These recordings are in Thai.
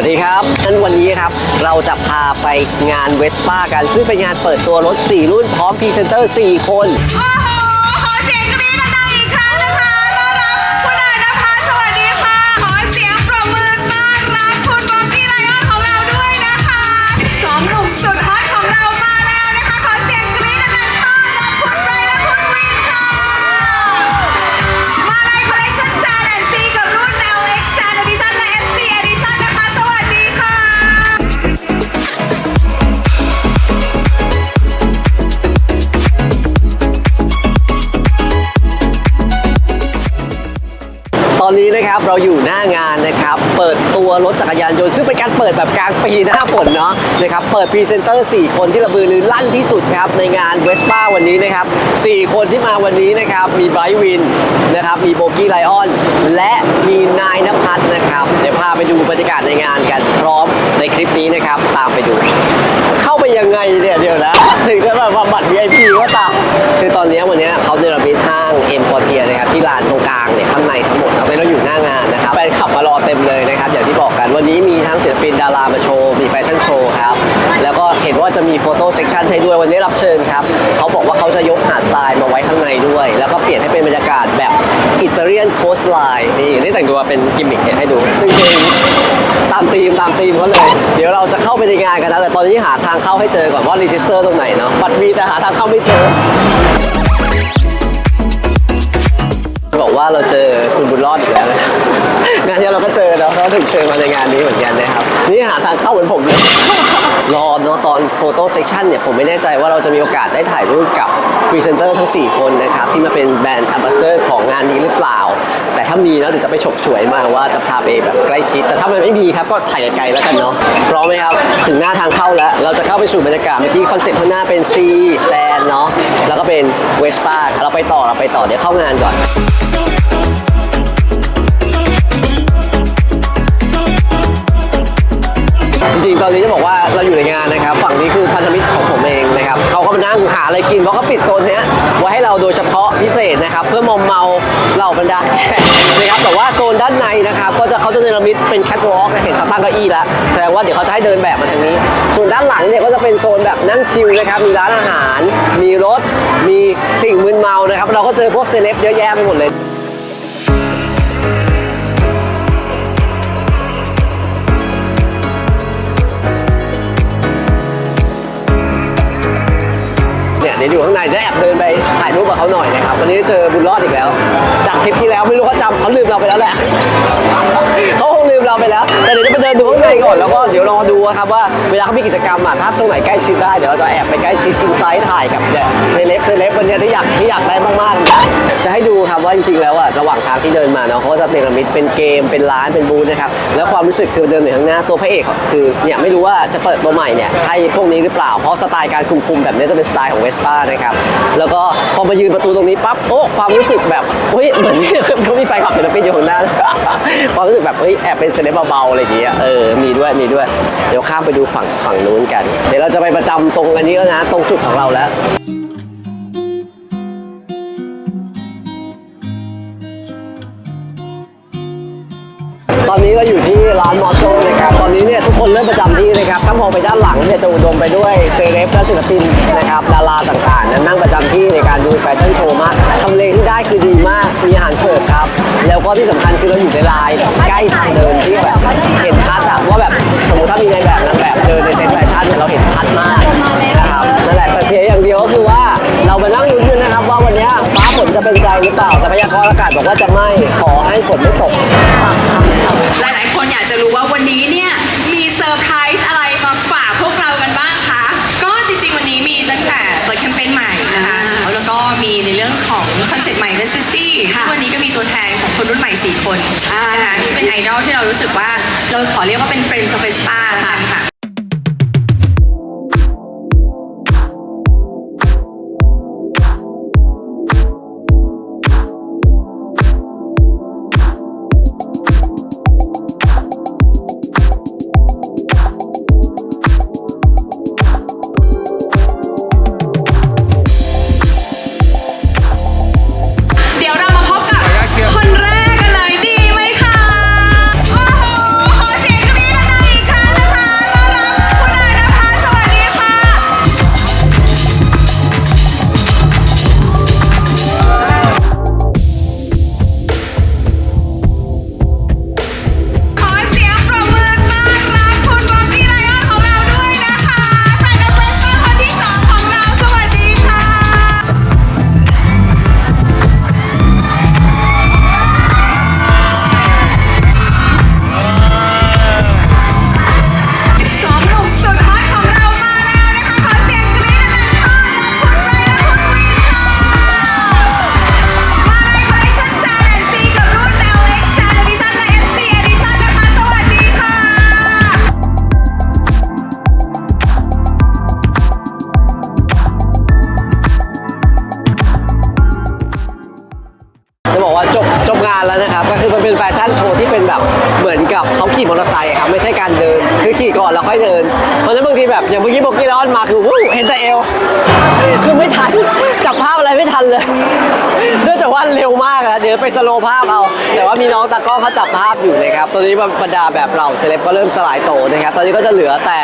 วัสดีครับงั้นวันนี้ครับ เราจะพาไปงานเวสป้ากัน ซึ่งเป็นงานเปิดตัวรถ 4 รุ่นพร้อมพรีเซนเตอร์ 4 คน อนนี้นะครับเราอยู่หน้างานนะครับ เปิดตัวรถจักรยานยนต์ซึ่งเป็นการเปิดแบบกลางปีหน้าฝนเนาะนะครับเปิดพรีเซนเตอร์ 4 คนที่ระบือรือลั่นที่สุดครับในงานเวสป้าวันนี้นะครับ 4 คนที่มาวันนี้นะครับมีไบรท์วินนะครับมีโบกี้ไลออนและมีนายนภัสนะครับเดี๋ยวพาไปดูบรรยากาศในงานกันพร้อมในคลิปนี้นะครับตามไปดู เข้าไปยังไงเนี่ยเดี๋ยวนะถึงจะแบบว่าบัตร VIP ก็ตามคือตอนนี้วันนี้านตรงเนี่ยข้างในทั้งหมดเราเราอยู่หน้างานนะครับแฟนขับมารอเต็มเลยนะครับ อย่างที่บอกกันวันนี้มีทั้งศิลปินดารามาโชว์ มีแฟชั่นโชว์ครับ แล้วก็เห็นว่าจะมีโฟโต้เซ c ชันให้ด้วยวันนี้รับเชิญครับ เขาบอกว่าเขาจะยกหาดทรายมาไว้ข้างในด้วย แล้วก็เปลี่ยนให้เป็นบรรยากาศแบบอิตาเลียนโคสไลน์นี่นี่แต่งตัวเป็นกิมมิคให้ดูจริงๆตามธีมตามธีมเขาเลย เดี๋ยวเราจะเข้าไปในงานกันนะแต่ตอนนี้หาทางเข้าให้เจอก่อนว่ารีจิสเตอร์ตรงไหนเนาะบัตรมีแต่หาทางเข้าไม่เจอ บอกว่าเราเจอคุณบุญรอดอีกแล้วนะงานที่เราก็เจอเนาะเขาถึงเชิญมาในงานนี้เหมือนกันนะครับ นี่หาทางเข้าเหมือนผมเลย รอเนาะตอนโฟโต้เซ c ชันเนี่ยผมไม่แน่ใจว่าเราจะมีโอกาสได้ถ่ายรูปกับพรีเซนเตอร์ทั้ง 4 คนนะครับ ที่มาเป็นแบรนด์แอมบาสเตอร์ของงานนี้หรือเปล่า แต่ถ้ามีแล้วเดี๋ยวจะไปฉกฉวยมาว่าจะพาไปแบบใกล้ชิด แต่ถ้ามันไม่มีครับก็ถ่ายไกลๆแล้วกันเนาะพร้อมไหมครับถึงหน้าทางเข้าแล้ว เราจะเข้าไปสู่บรรยากาศเมื่อกี้คอนเซ็ปต์ข้างหน้าเป็นซีแซนเนาะแล้วก็เป็นเวสป้าเราไปต่อเราไปต่อเดี๋ยวเข้างานก่อน จริงๆตอนนี้จะบอกว่าเราอยู่ในงานนะครับ ฝั่งนี้คือพันธมิตรของผมเองนะครับเขาก็มานั่งหาอะไรกินเพราะเขาปิดโซนเนี้ยไว้ให้เราโดยเฉพาะพิเศษนะครับ เพื่อมอมเมาเหล่าบรรดาแขกนะครับแต่ว่าโซนด้านในนะครับก็จะเขาจะเนรมิตเป็นแคทวอล์กเห็นเขาตั้งเก้าอี้แล้วแสดงว่าเดี๋ยวเขาจะให้เดินแบบมาทางนี้ ส่วนด้านหลังเนี่ยก็จะเป็นโซนแบบนั่งชิลนะครับมีร้านอาหาร มีรถ มีสิ่งมึนเมานะครับ เราก็เจอพวกเซเลบเยอะแยะไปหมดเลย เนี่ยเดี๋ยวอยู่ข้างในจะแอบเดินไปถ่ายรูปกับเขาหน่อยนะครับวันนี้เจอบุญรอดอีกแล้ว จากทริปที่แล้วไม่รู้เขาจำเขาลืมเราไปแล้วแหละ แล้ว แต่เดี๋ยวจะไปเดินดูข้างในก่อนแล้วก็เดี๋ยวรอดูนะครับว่าเวลาเขามีกิจกรรมอะถ้าตรงไหนใกล้ชิดได้เดี๋ยวเราจะแอบไปใกล้ชิดอินไซต์ถ่ายกับเนี่ยเซเลบเซเลบวันเนี้ยที่อยากที่อยากได้มากๆจะให้ดูครับว่าจริงๆแล้วอะระหว่างทางที่เดินมาเนาะเขาจะเนรมิตเป็นเกมเป็นร้านเป็นบูธนะครับแล้วความรู้สึกคือเดินอยู่ข้างหน้าตัวพระเอกคือเนี่ยไม่รู้ว่าจะเปิดตัวใหม่เนี่ยใช่พวกนี้หรือเปล่าเพราะสไตล์การคุมคุมๆแบบนี้จะเป็นสไตล์ของเวสป้านะครับแล้วก็พอมายืนประตูตรงนี้ปั๊บโอ้ความรู้สึกแบบเฮ้ยเหมือนเขามีไฟขับศิลปินอยู่ข้างหน้าความรู้สึกแบบเฮ้ยแอบเป็นเซเลบเบาๆอะไรอย่างเงี้ยเออมีด้วยมีด้วย เดี๋ยวข้ามไปดูฝั่งฝั่งนู้นกัน เดี๋ยวเราจะไปประจำตรงอันนี้แล้วนะตรงจุดของเราแล้วตอนนี้เราอยู่ที่ร้านมอโซนะครับ อนนี้เนี่ยทุกคนเริ่มประจำที่นะครับถ้ามองไปด้านหลังเนี่ยจะอุดมไปด้วยเซเลบและศิลปินนะครับดาราต่างๆนั้นนั่งประจำที่ในการดูแฟชั่นโชว์มากทำเลที่ได้คือดีมากมีอาหารเสิร์ฟครับ แล้วก็ที่สำคัญคือเราอยู่ในลายใกล้ทางเดินที่แบบเห็นชัดอะว่าแบบสมมติถ้ามีในแบบนั้นแบบเดินในเซ็นแฟชั่นเนี่ยเราเห็นชัดมาก จะเป็นใจหรือเปล่าแต่พยากรณ์อากาศบอกว่าจะไม่ขอให้ฝนไม่ตก หลายๆ คนอยากจะรู้ว่าวันนี้เนี่ยมีเซอร์ไพรส์อะไรมาฝากพวกเรากันบ้างคะ ก็จริงๆ วันนี้มีตั้งแต่เปิดแคมเปญใหม่นะคะ แล้วก็มีในเรื่องของคอนเซ็ปต์ใหม่เวสซี่ค่ะวันนี้ก็มีตัวแทนของคนรุ่นใหม่ 4คนอ่านนะคะที่เป็นไอดอลที่เรารู้สึกว่าเราขอเรียกว่าเป็นเฟรนด์สเปซตาแล้วกันค่ะ นะครับก็คือมันเป็นแฟชั่นโชว์ที่เป็นแบบเหมือนกับเขาขี่มอเตอร์ไซค์ครับไม่ใช่การเดิน คือขี่ก่อนแล้วค่อยเดิน เพราะฉะนั้นบางทีแบบอย่างเมื่อกี้บอกกี้ร้อนมาคือวู้เห็นแต่เอวคือไม่ทันจับภาพ อะไรไม่ทันเลยเนื่องจากว่าเร็วมากอะเดี๋ยวไปสโลว์ภาพเอา แต่ว่ามีน้องตากล้องเขาจับภาพอยู่นะครับ ตอนนี้บรรดาแบบเราเซเลบก็เริ่มสลายโตนะครับ ตอนนี้ก็จะเหลือแต่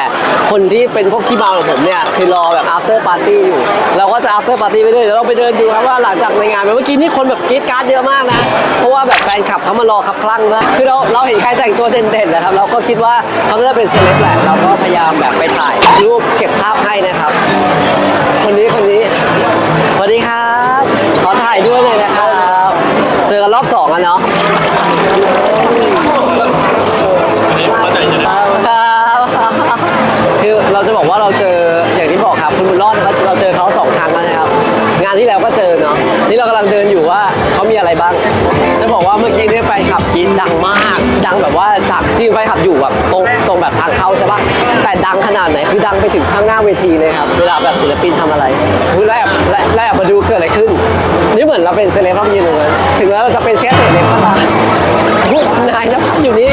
คนที่เป็นพวกขี้เมาของผมเนี่ยคือรอแบบ after party อยู่ เราก็จะ after party ไปด้วยเดี๋ยวเราไปเดินดูครับว่าหลังจากในงานเมื่อกี้นี่คนแบบกรี๊ดการ์ดเยอะมากนะ เพราะว่าแบบแฟนคลับเขามารอครับคลั่งมากคือเราเราเห็นใครแต่งตัวเด่นๆนะครับ เราก็คิดว่าเขาจะเป็นเซเลบแหละ เราก็พยายามแบบไปถ่ายรูปเก็บภาพให้นะครับ คนนี้คนนี้ วัสดีครับ ขอถ่ายด้วยเลยนะครับ เจอกันรอบสองแล้วเนาะครับคือเราจะบอกว่าเราเจออย่างที่บอกครับคุณบุญรอดนะครับเราเจอเขาสองครั้งแล้วนะครับ งานที่แล้วก็เจอเนาะนี่เรากำลังเดินอยู่ว่าเขา มีอะไรบ้าง จะบอกว่าเมื่อกี้เนี่ยไฟขับกรีดดังมาก ดังแบบว่าจากที่ไฟขับอยู่แบบตรงตรงแบบทางเข้าใช่ปะแต่ดังขนาดไหนคือดังไปถึงข้างหน้าเวทีเลยครับ เวลาแบบศิลปินทำอะไรคือแลบแลบแลบมาดูเกิดอะไรขึ้น นี่เหมือนเราเป็นเซเลบเราไปยืนตรงนั้นถึงแล้วเราจะเป็นแค่เซเลบก็ตามลูกนายนะอยู่นี่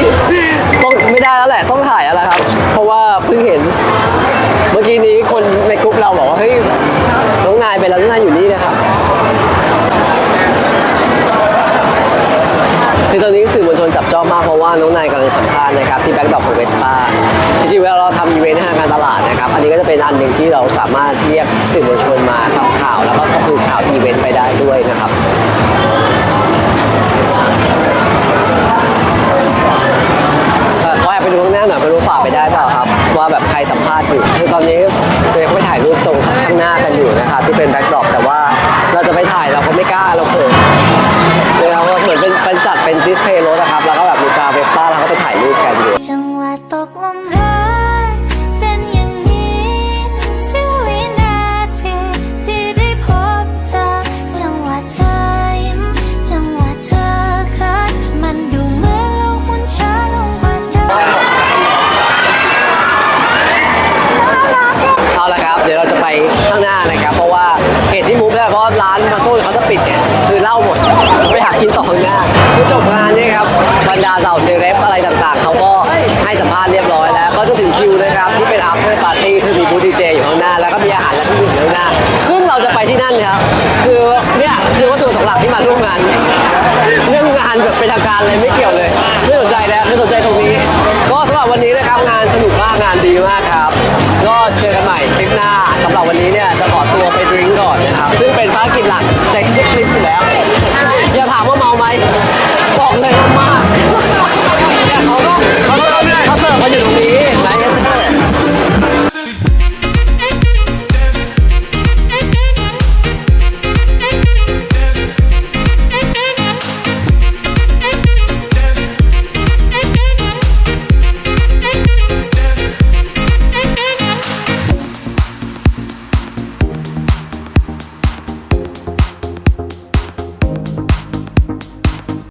ถ่ายรูปกันอยู่ คิวนะครับที่เป็น after party คือมีบูธดีเจอยู่ข้างหน้า แล้วก็มีอาหารและเครื่องดื่มอยู่ข้างหน้า ซึ่งเราจะไปที่นั่นนะครับ คือเนี่ยคือวัตถุประสงค์หลักที่มาร่วมงาน เรื่องงานแบบเป็นทางการเลยไม่เกี่ยวเลยไม่สนใจแล้วไม่สนใจตรงนี้ ก็สำหรับวันนี้นะครับงานสนุกมากงานดีมากครับ ก็เจอกันใหม่คลิปหน้าสำหรับวันนี้เนี่ยจะขอตัวไปดริ้งก่อนนะครับซึ่งเป็นภารกิจหลักในทุกคลิปอยู่แล้วอย่าถามว่าเมาไหมบอกเลยว่ามาก